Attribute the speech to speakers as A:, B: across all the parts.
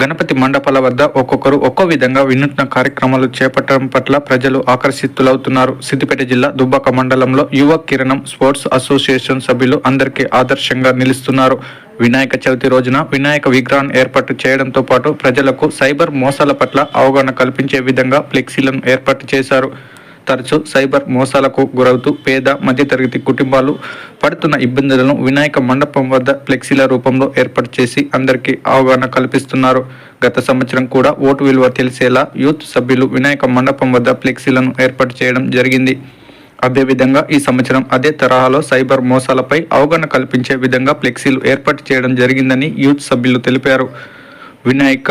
A: గణపతి మండపాల వద్ద ఒక్కొక్కరు ఒక్కో విధంగా వినూత్న కార్యక్రమాలు చేపట్టడం పట్ల ప్రజలు ఆకర్షితులవుతున్నారు. సిద్దిపేట జిల్లా దుబ్బాక మండలంలో యువ కిరణం స్పోర్ట్స్ అసోసియేషన్ సభ్యులు అందరికీ ఆదర్శంగా నిలుస్తున్నారు. వినాయక చవితి రోజున వినాయక విగ్రహాన్ని ఏర్పాటు చేయడంతో పాటు ప్రజలకు సైబర్ మోసాల పట్ల అవగాహన కల్పించే విధంగా ఫ్లెక్సీలను ఏర్పాటు చేశారు. తరచూ సైబర్ మోసాలకు గురవుతూ పేద మధ్యతరగతి కుటుంబాలు పడుతున్న ఇబ్బందులను వినాయక మండపం వద్ద ఫ్లెక్సీల రూపంలో ఏర్పాటు చేసి అందరికీ అవగాహన కల్పిస్తున్నారు. గత సంవత్సరం కూడా ఓటు విలువ తెలిసేలా యూత్ సభ్యులు వినాయక మండపం వద్ద ఫ్లెక్సీలను ఏర్పాటు చేయడం జరిగింది. అదేవిధంగా ఈ సంవత్సరం అదే తరహాలో సైబర్ మోసాలపై అవగాహన కల్పించే విధంగా ఫ్లెక్సీలు ఏర్పాటు చేయడం జరిగిందని యూత్ సభ్యులు తెలిపారు. వినాయక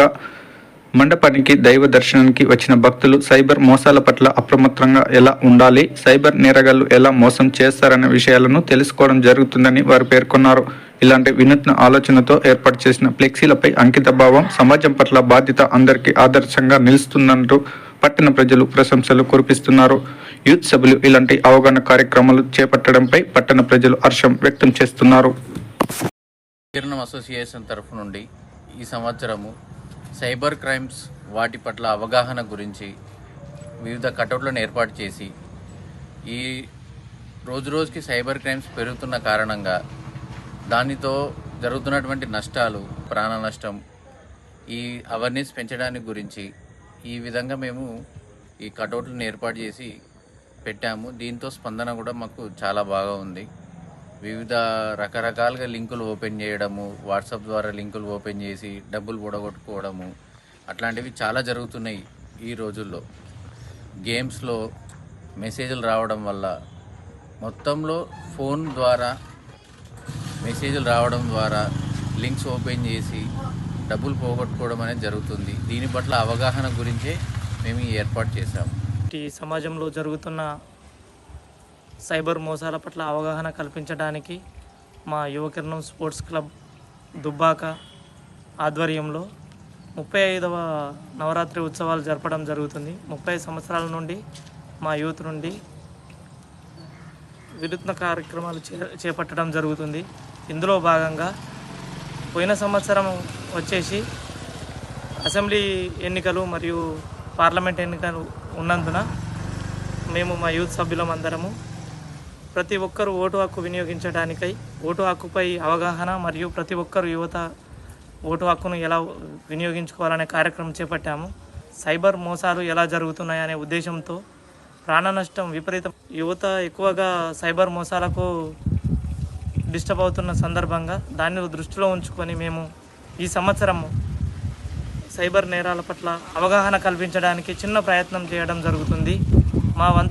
A: మండపానికి దైవ దర్శనానికి వచ్చిన భక్తులు సైబర్ మోసాల పట్ల అప్రమత్తంగా ఎలా ఉండాలి సైబర్ నేరగాళ్ళు ఎలా మోసం చేస్తారనే విషయాలను తెలుసుకోవడం జరుగుతుందని వారు పేర్కొన్నారు. ఇలాంటి వినూత్న ఆలోచనతో ఏర్పాటు చేసిన ఫ్లెక్సీలపై అంకిత భావం సమాజం పట్ల బాధ్యత అందరికీ ఆదర్శంగా నిలుస్తుందంటూ పట్టణ ప్రజలు ప్రశంసలు కురిపిస్తున్నారు. యూత్ సభ్యులు ఇలాంటి అవగాహన కార్యక్రమాలు చేపట్టడంపై పట్టణ ప్రజలు హర్షం వ్యక్తం చేస్తున్నారు.
B: అసోసియేషన్ తరఫు నుండి ఈ సంవత్సరము సైబర్ క్రైమ్స్ వాటి పట్ల అవగాహన గురించి వివిధ కటౌట్లను ఏర్పాటు చేసి ఈ రోజు రోజుకి సైబర్ క్రైమ్స్ పెరుగుతున్న కారణంగా దానితో జరుగుతున్నటువంటి నష్టాలు ప్రాణ నష్టం ఈ అవేర్నెస్ పెంచడానికి గురించి ఈ విధంగా మేము ఈ కటౌట్లను ఏర్పాటు చేసి పెట్టాము. దీంతో స్పందన కూడా మాకు చాలా బాగా ఉంది. వివిధ రకరకాలుగా లింకులు ఓపెన్ చేయడము వాట్సాప్ ద్వారా లింకులు ఓపెన్ చేసి డబ్బులు పొడగొట్టుకోవడము అట్లాంటివి చాలా జరుగుతున్నాయి ఈ రోజుల్లో. గేమ్స్లో మెసేజ్లు రావడం వల్ల మొత్తంలో ఫోన్ ద్వారా మెసేజ్లు రావడం ద్వారా లింక్స్ ఓపెన్ చేసి డబ్బులు పోగొట్టుకోవడం అనేది జరుగుతుంది. దీని పట్ల అవగాహన గురించే మేము ఏర్పాటు చేశాము.
C: ఈ సమాజంలో జరుగుతున్న సైబర్ మోసాల పట్ల అవగాహన కల్పించడానికి మా యువకిరణం స్పోర్ట్స్ క్లబ్ దుబ్బాక ఆధ్వర్యంలో ముప్పై ఐదవ నవరాత్రి ఉత్సవాలు జరపడం జరుగుతుంది. ముప్పై సంవత్సరాల నుండి మా యూత్ నుండి వినూత్న కార్యక్రమాలు చే చేపట్టడం జరుగుతుంది. ఇందులో భాగంగా పోయిన సంవత్సరం వచ్చేసి అసెంబ్లీ ఎన్నికలు మరియు పార్లమెంట్ ఎన్నికలు ఉన్నందున మేము మా యూత్ సభ్యులం అందరము ప్రతి ఒక్కరూ ఓటు హక్కు వినియోగించడానికై ఓటు హక్కుపై అవగాహన మరియు ప్రతి ఒక్కరు యువత ఓటు హక్కును ఎలా వినియోగించుకోవాలనే కార్యక్రమం చేపట్టాము. సైబర్ మోసాలు ఎలా జరుగుతున్నాయనే ఉద్దేశంతో ప్రాణ నష్టం విపరీతం యువత ఎక్కువగా సైబర్ మోసాలకు డిస్టర్బ్ అవుతున్న సందర్భంగా దాన్ని దృష్టిలో ఉంచుకొని మేము ఈ సంవత్సరము సైబర్ నేరాల పట్ల అవగాహన కల్పించడానికి చిన్న ప్రయత్నం చేయడం జరుగుతుంది. మా వంతు